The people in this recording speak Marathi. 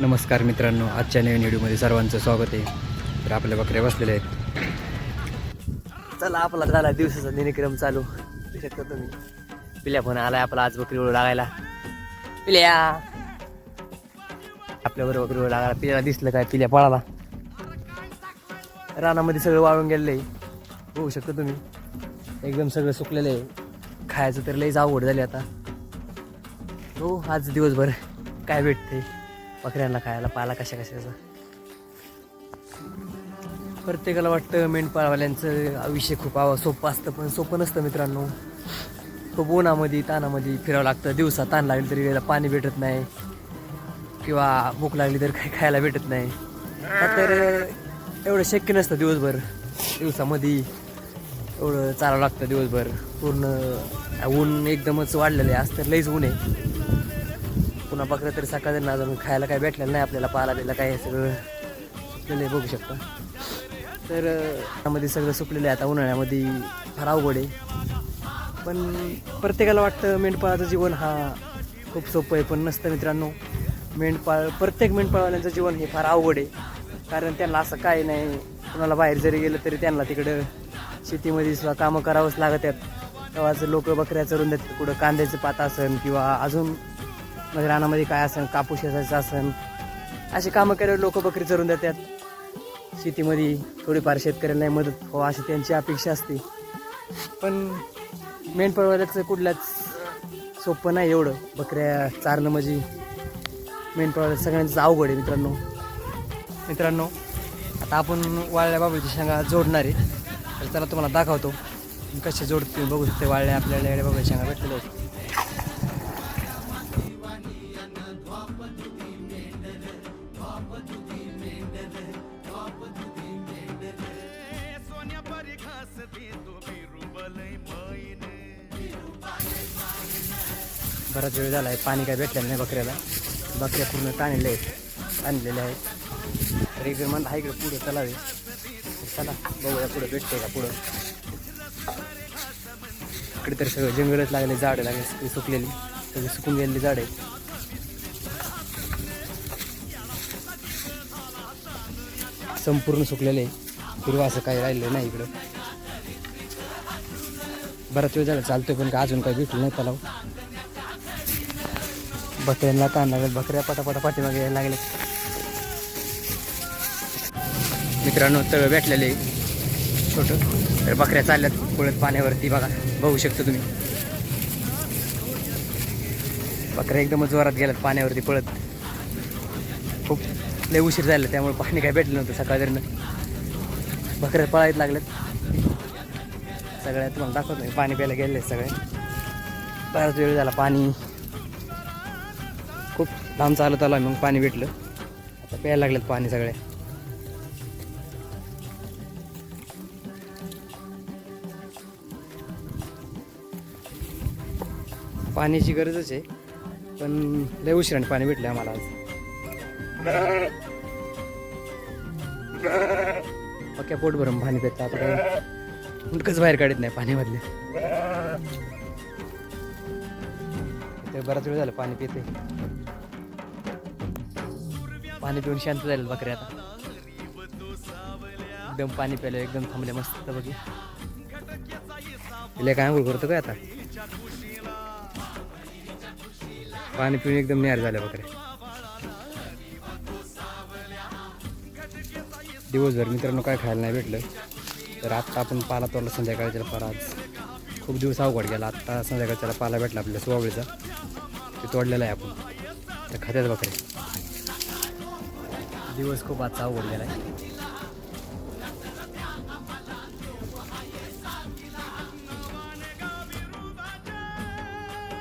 नमस्कार मित्रांनो आजच्या नवीन व्हिडिओमध्ये सर्वांचं स्वागत आहे. तर आपल्या बकऱ्या बसलेल्या आहेत. चला आपला झाला दिवसाचा दिनक्रम चालू. शकता तुम्ही. पिल्या फोन आलाय आपला आज बकरी ओळू लागायला. पिल्या. आपल्याबरोबर बकरी ओळू लागायला पिल्याला दिसलं काय? पिल्या पळाला. रानामध्ये सगळं वाळून गेलेलं आहे होऊ शकता तुम्ही. एकदम सगळं सुकलेलं आहे. खायचं तर लईच अवघड झाली आता. हो आज दिवसभर काय भेटते बकऱ्यांना खायला पाला कशा कशाचा? प्रत्येकाला वाटतं मेंढपाळवाल्यांचं आयुष्य खूप आवा सोपं असतं पण सोपं नसतं मित्रांनो. खूप उन्हामध्ये तानामध्ये फिरावं लागतं. दिवसा ताण लागली तरी वेळेला पाणी भेटत नाही. किंवा भूक लागली तर काही खायला भेटत नाही. तर एवढं शक्य नसतं दिवसभर. दिवसामध्ये एवढं चालावं लागतं दिवसभर. पूर्ण ऊन एकदमच वाढलेलं आहे. आज तर लईच ऊन आहे. पुन्हा बकऱ्या तरी सकाळ ना अजून खायला काय भेटलेलं नाही आपल्याला पाहायला बिला काय हे सगळं सुकलेलं बघू शकता. तर त्यामध्ये सगळं सुकलेलं आहे आता उन्हाळ्यामध्ये फार अवघड आहे. पण प्रत्येकाला वाटतं मेंढपाळाचं जीवन हा खूप सोपं आहे. पण नसतं मित्रांनो मेंढपाळ प्रत्येक मेंढपाळवाल्यांचं जीवन हे फार अवघड आहे. कारण त्यांना असं काय नाही कुणाला बाहेर जरी गेलं तरी त्यांना तिकडं शेतीमध्ये सुद्धा कामं करावंच लागत आहेत तेव्हाच लोक बकऱ्या चरून देतात कुठं कांद्याचं पात असन किंवा अजून मग रानामध्ये काय असन कापूस असायचं असन अशी कामं करायला लोक बकरी चरून देतात. शेतीमध्ये थोडीफार शेतकऱ्यांना मदत हो अशी त्यांची अपेक्षा असते. पण मेंढपाळवाल्याचं कुठल्याच सोपं नाही एवढं. बकऱ्या चारणं म्हणजे मेंढपाळवाल्या सगळ्यांचं अवघड आहे मित्रांनो. मित्रांनो आता आपण वाळल्या बाबूची शेंगा जोडणार आहे. तर त्याला तुम्हाला दाखवतो. कसे जोडते बघू शकते वाळल्या आपल्याला येड्या बाबूच्या शेंगा भेटलेल्या आहेत. बराच वेळ झाला आहे. पाणी काय भेटलेलं नाही बकऱ्याला. बकऱ्या पूर्ण ताणलेल्या आहेत. आणलेल्या आहेत. तर इकडे म्हणता हा इकडे पुढं चलावे चला बघूया पुढं भेटते का पुढं. इकडे तर सगळं जंगलच लागले झाडं लागले सगळी सुकलेली. सगळी सुकून गेलेली झाड आहेत. संपूर्ण सुकलेले हिरवा असं काही राहिलं नाही इकडं. बराच वेळ झाला चालतोय पण का अजून काही भेटलं नाही तलाव बकऱ्यांना ताण लागेल बकऱ्या पटापटा पाठीमागे यायला लागले मित्रांनो तळ भेटलेले. छोटं. तर बकऱ्या चालल्यात पळत पाण्यावरती बघा. बघू शकता तुम्ही. बकऱ्या एकदमच जोरात गेल्यात पाण्यावरती पळत. खूप लय उशीर झाला त्यामुळे पाणी काय भेटलं नव्हतं सकाळपर्यंत बकऱ्या पळायला लागल्यात. सगळ्या तुम्हाला दाखवत नाही पाणी प्यायला गेले सगळे. बराच वेळ झाला पाणी. खूप लांब चालत आलो मग पाणी भेटलं. आता प्यायला लागलेत पाणी सगळे. पाण्याची गरजच आहे पण लय उशिराने पाणी भेटले आम्हाला आज. पक्या पोट भरून पाणी भेटतं आता काय उलकच बाहेर काढत नाही पाण्यामधले. ते बराच वेळ झाला पाणी पिते पाणी पिऊन शांत झालं बकऱ्या आता. एकदम पाणी प्यायलं एकदम थांबले मस्त बघी. तिला काय आंघोळ करतो काय आता? पाणी पिऊन एकदम निहार झाल्या बकऱ्या. दिवसभर मित्रांनो काय खायला नाही भेटलं. तर आत्ता आपण पाला तोडला संध्याकाळच्या पार आज खूप दिवस अवघड गेला. आत्ता संध्याकाळच्याला पाला भेटला आपल्या सुवावळीचा ते तोडलेला आहे आपण. तर खात्यात बकरे. दिवस खूप आजचा अवघड गेला आहे